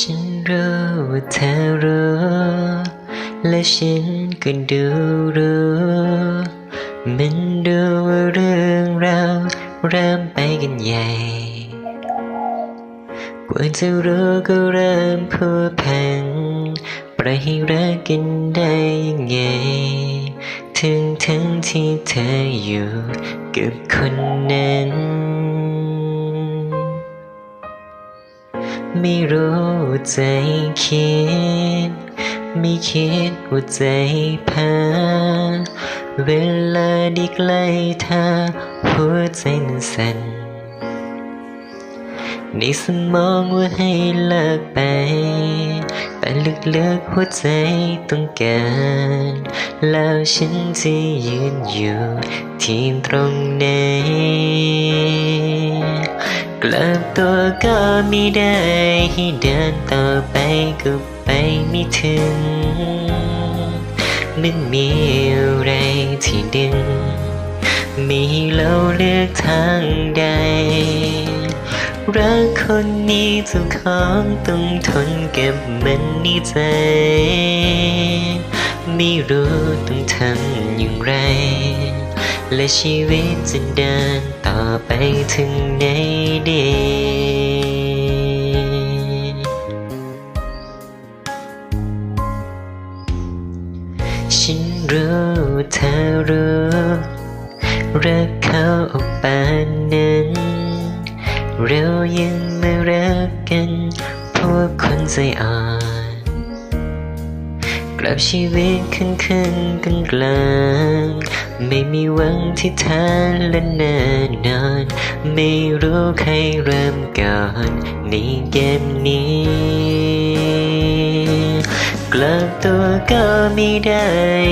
ฉันรู้ว่าเธอรู้และฉันก็ดูรู้มันดูว่าเรื่องราวเริ่มไปกันใหญ่กว่าจะรู้ก็เริ่มพัวพันปล่อยให้รักกันได้ยังไง ถึงทั้งที่เธออยู่กับคนนั้น ไม่รู้ใจคิด ไม่คิดว่าใจพาเวลาได้ใกล้เธอหัวใจมันสั่นในสมองว่าให้เลิกไป แต่ลึกๆหัวใจต้องการแล้วฉันจะยืนอยู่ที่ตรงไหน กลับตัวก็ไม่ได้ให้เดินต่อไปก็ไปไม่ถึง มันมีอะไรที่ดึง มีเราเลือกทางใด รักคนนี้เจ้าของต้องทนเก็บมันในใจ ไม่รู้ต้องทำอย่างไร และชีวิตจะเดินต่อไปถึงไหนดีฉันรู้เธอรู้รักเขาออกปานนั้นเรายังไม่รักกันพวกคนใจอ่อนกลับชีวิตขึ้นขึ้นกลางกลาง ไม่มีหวังที่แท้และแน่นอน ไม่รู้ใครเริ่มก่อนในเกมนี้กลับตัวก็ไม่ได้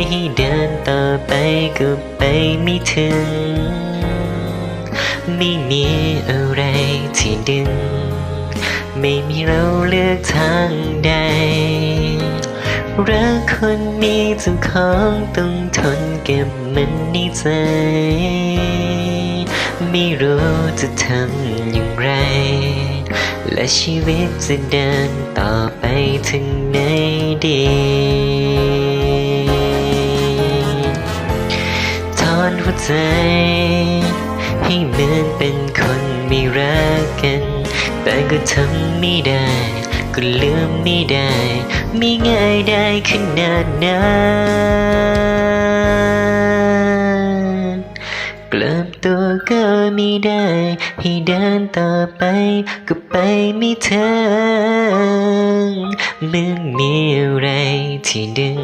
ให้เดินต่อไปก็ไปไม่ถึง ไม่มีอะไรที่ดึง ไม่มีเราเลือกทางใด รักคนนี้เจ้าของต้องทนเก็บมันในใจ ไม่รู้จะทำอย่างไร และชีวิตจะเดินต่อไปถึงไหนดีถอนหัวใจ ให้เหมือนเป็นคนไม่รักกัน แต่ก็ทำไม่ได้ ก็ลืมไม่ได้ ไม่ง่ายได้ขนาดนั้นกลับตัวก็ไม่ได้ ให้เดินต่อไป ก็ไปไม่ถึงมันมีอะไรที่ดึง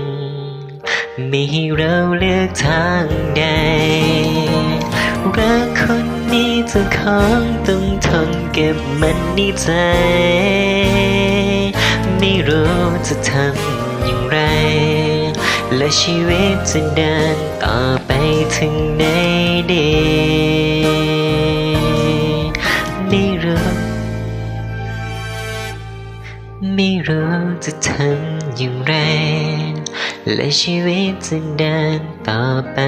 ไม่ให้เราเลือกทางใดรักคนนี้เจ้าของต้องทนเก็บมันในใจ ไม่รู้จะทำอย่างไร และชีวิตจะเดินต่อไปถึงไหนดีไม่รู้ไม่รู้จะทำอย่างไร และชีวิตจะเดินต่อไป